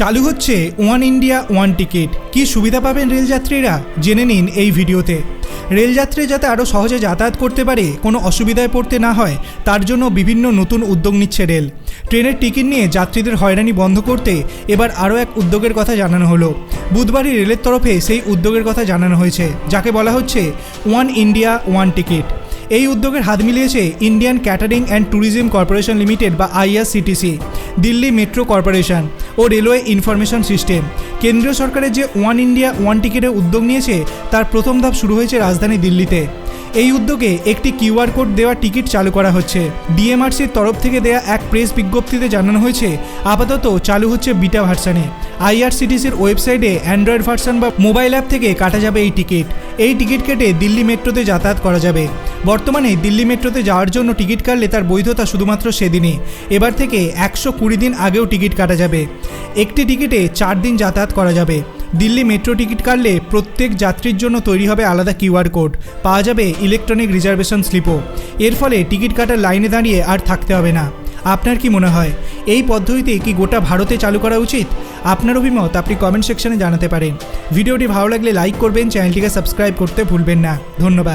চালু হচ্ছে one India, one ticket. কি সুবিধা পাবেন রেলযাত্রীরা? জেনে নিন এই ভিডিওতে। রেলযাত্রী যাতে আরও সহজে যাতায়াত করতে পারে, কোনো অসুবিধায় পড়তে না হয়, তার জন্য বিভিন্ন নতুন উদ্যোগ নিচ্ছে রেল। ট্রেনের টিকিট নিয়ে যাত্রীদের হয়রানি বন্ধ করতে এবার আরও এক উদ্যোগের কথা জানানো হলো। বুধবারই রেলের তরফে সেই উদ্যোগের কথা জানানো হয়েছে, যাকে বলা হচ্ছে ওয়ান ইন্ডিয়া, ওয়ান টিকিট। এই উদ্যোগের হাত মিলিয়েছে Indian Catering and Tourism Corporation Limited বা আইআরসিটিসি, দিল্লি মেট্রো কর্পোরেশন। ও রেলওয়ে ইনফরমেশন সিস্টেম। কেন্দ্রীয় সরকারের যে ওয়ান ইন্ডিয়া, ওয়ান টিকিটের উদ্যোগ নিয়েছে, তার প্রথম ধাপ শুরু হয়েছে রাজধানী দিল্লিতে। এই উদ্যোগে একটি কিউআর কোড দেওয়া টিকিট চালু করা হচ্ছে। ডিএমআরসির তরফ থেকে দেয়া এক প্রেস বিজ্ঞপ্তিতে জানানো হয়েছে, আপাতত চালু হচ্ছে বিটা ভার্সানে। আইআরসিটিসির ওয়েবসাইটে অ্যান্ড্রয়েড ভার্সন বা মোবাইল অ্যাপ থেকে কাটা যাবে এই টিকিট। এই টিকিট কেটে দিল্লি মেট্রোতে যাতায়াত করা যাবে। বর্তমানে দিল্লি মেট্রোতে যাওয়ার জন্য টিকিট কাটলে তার বৈধতা শুধুমাত্র সেদিনই। এবার থেকে একশো কুড়ি দিন আগেও টিকিট কাটা যাবে। একটি টিকিটে চার দিন যাতায়াত করা যাবে। দিল্লি মেট্রো টিকিট কাটলে প্রত্যেক যাত্রীর জন্য তৈরি হবে আলাদা কিউআর কোড। পাওয়া যাবে ইলেকট্রনিক রিজার্ভেশন স্লিপও। এর ফলে টিকিট কাটার লাইনে দাঁড়িয়ে আর থাকতে হবে না। আপনার কি মনে হয়? এই পদ্ধতিতে কি গোটা ভারতে চালু করা উচিত? আপনার অভিমত আপনি কমেন্ট সেকশনে জানাতে পারেন। ভিডিওটি ভালো লাগলে লাইক করবেন চ্যানেলটিকে সাবস্ক্রাইব করতে ভুলবেন না। ধন্যবাদ।